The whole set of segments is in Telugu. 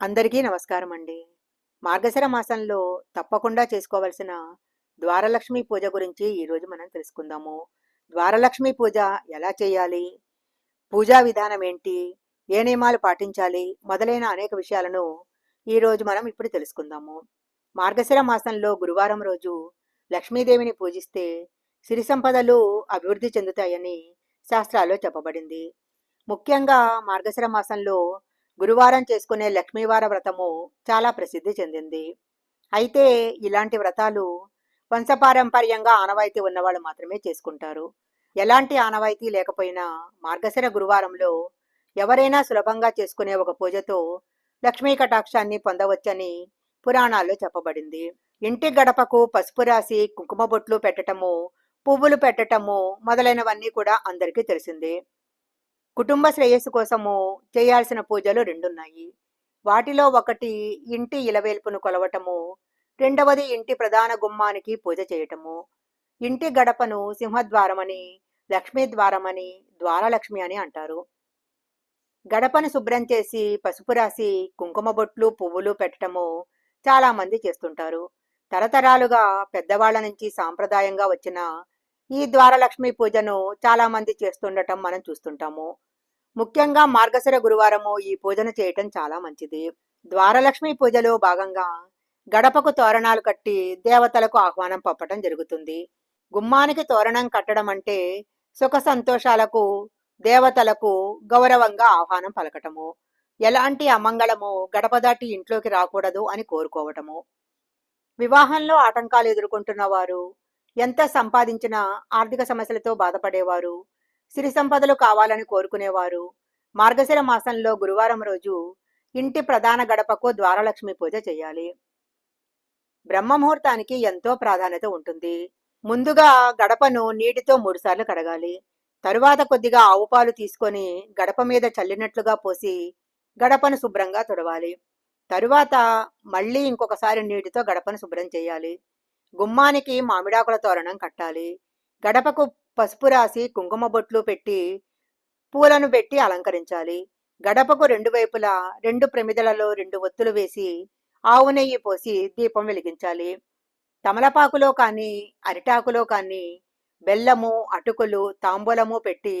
అందరికీ నమస్కారం అండి మార్గశిర మాసంలో తప్పకుండా చేసుకోవలసిన ద్వారలక్ష్మి పూజ గురించి ఈరోజు మనం తెలుసుకుందాము. ద్వారలక్ష్మి పూజ ఎలా చేయాలి? పూజా విధానం ఏంటి? ఏ నియమాలు పాటించాలి? మొదలైన అనేక విషయాలను ఈరోజు మనం ఇప్పుడు తెలుసుకుందాము. మార్గశిర మాసంలో గురువారం రోజు లక్ష్మీదేవిని పూజిస్తే సిరి సంపదలు అభివృద్ధి చెందుతాయని శాస్త్రాల్లో చెప్పబడింది. ముఖ్యంగా మార్గశిర మాసంలో గురువారం చేసుకునే లక్ష్మీవార వ్రతము చాలా ప్రసిద్ధి చెందింది. అయితే ఇలాంటి వ్రతాలు వంశపారంపర్యంగా ఆనవాయితీ ఉన్నవాళ్ళు మాత్రమే చేసుకుంటారు. ఎలాంటి ఆనవాయితీ లేకపోయినా మార్గశిర గురువారంలో ఎవరైనా సులభంగా చేసుకునే ఒక పూజతో లక్ష్మీ కటాక్షాన్ని పొందవచ్చని పురాణాల్లో చెప్పబడింది. ఇంటి గడపకు పసుపు రాసి కుంకుమ బొట్లు పెట్టటము పువ్వులు పెట్టటము మొదలైనవన్నీ కూడా అందరికీ తెలిసిందే. కుటుంబ శ్రేయస్సు కోసము చేయాల్సిన పూజలు రెండున్నాయి. వాటిలో ఒకటి ఇంటి ఇలవేల్పును కొలవటము రెండవది ఇంటి ప్రధాన గుమ్మానికి పూజ చేయటము. ఇంటి గడపను సింహద్వారమని లక్ష్మీ ద్వారమని ద్వారలక్ష్మి అని అంటారు. గడపను శుభ్రం చేసి పసుపు రాసి కుంకుమ బొట్లు పువ్వులు పెట్టటము చాలా మంది చేస్తుంటారు. తరతరాలుగా పెద్దవాళ్ళ నుంచి సాంప్రదాయంగా వచ్చిన ఈ ద్వారలక్ష్మి పూజను చాలా మంది చేస్తుండటం మనం చూస్తుంటాము. ముఖ్యంగా మార్గశిర గురువారము ఈ పూజను చేయటం చాలా మంచిది. ద్వారలక్ష్మి పూజలో భాగంగా గడపకు తోరణాలు కట్టి దేవతలకు ఆహ్వానం పంపటం జరుగుతుంది. గుమ్మానికి తోరణం కట్టడం అంటే సుఖ సంతోషాలకు దేవతలకు గౌరవంగా ఆహ్వానం పలకటము. ఎలాంటి అమంగళము గడప దాటి ఇంట్లోకి రాకూడదు అని కోరుకోవటము. వివాహంలో ఆటంకాలు ఎదుర్కొంటున్న వారు ఎంత సంపాదించినా ఆర్థిక సమస్యలతో బాధపడేవారు సిరి సంపదలు కావాలని కోరుకునేవారు. మార్గశిర మాసంలో గురువారం రోజు ఇంటి ప్రధాన గడపకు ద్వారలక్ష్మి పూజ చేయాలి. బ్రహ్మముహూర్తానికి ఎంతో ప్రాధాన్యత ఉంటుంది. ముందుగా గడపను నీటితో మూడుసార్లు కడగాలి. తరువాత కొద్దిగా ఆవు పాలు తీసుకొని గడప మీద చల్లినట్లుగా పోసి గడపను శుభ్రంగా తుడవాలి. తరువాత మళ్ళీ ఇంకొకసారి నీటితో గడపను శుభ్రం చేయాలి. గుమ్మానికి మామిడాకుల తోరణం కట్టాలి. గడపకు పసుపు రాసి కుంకుమ బొట్లు పెట్టి పూలను పెట్టి అలంకరించాలి. గడపకు రెండు వైపులా రెండు ప్రమిదలలో రెండు ఒత్తులు వేసి ఆవు నెయ్యి పోసి దీపం వెలిగించాలి. తమలపాకులో కానీ అరిటాకులో కానీ బెల్లము అటుకులు తాంబూలము పెట్టి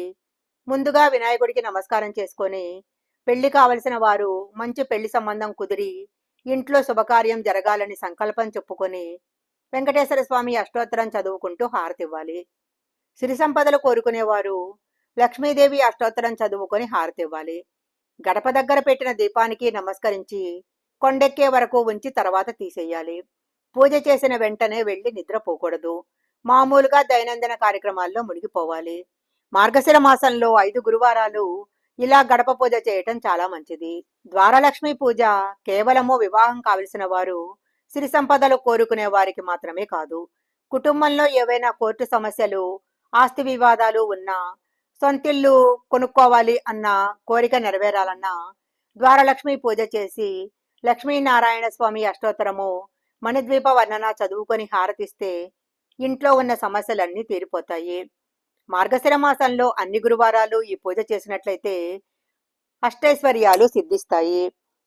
ముందుగా వినాయకుడికి నమస్కారం చేసుకొని పెళ్ళి కావలసిన వారు మంచి పెళ్ళి సంబంధం కుదిరి ఇంట్లో శుభకార్యం జరగాలని సంకల్పం చెప్పుకొని వెంకటేశ్వర స్వామి అష్టోత్తరం చదువుకుంటూ హారతివ్వాలి. సిరి సంపదలు కోరుకునేవారు లక్ష్మీదేవి అష్టోత్తరం చదువుకొని హారతివ్వాలి. గడప దగ్గర పెట్టిన దీపానికి నమస్కరించి కొండెక్కే వరకు ఉంచి తర్వాత తీసేయాలి. పూజ చేసిన వెంటనే వెళ్ళి నిద్రపోకూడదు మామూలుగా దైనందిన కార్యక్రమాల్లో మునిగిపోవాలి. మార్గశిర మాసంలో ఐదు గురువారాలు ఇలా గడప పూజ చేయటం చాలా మంచిది. ద్వారలక్ష్మి పూజ కేవలము వివాహం కావలసిన వారు సిరి సంపదలు కోరుకునే వారికి మాత్రమే కాదు. కుటుంబంలో ఏవైనా కోర్టు సమస్యలు ఆస్తి వివాదాలు ఉన్నా సొంతిల్లు కొనుక్కోవాలి అన్న కోరిక నెరవేరాలన్నా ద్వారలక్ష్మి పూజ చేసి లక్ష్మీనారాయణ స్వామి అష్టోత్తరము మణిద్వీప వర్ణన చదువుకొని హారతిస్తే ఇంట్లో ఉన్న సమస్యలన్నీ తీరిపోతాయి. మార్గశిర మాసంలో అన్ని గురువారాలు ఈ పూజ చేసినట్లయితే అష్టైశ్వర్యాలు సిద్ధిస్తాయి.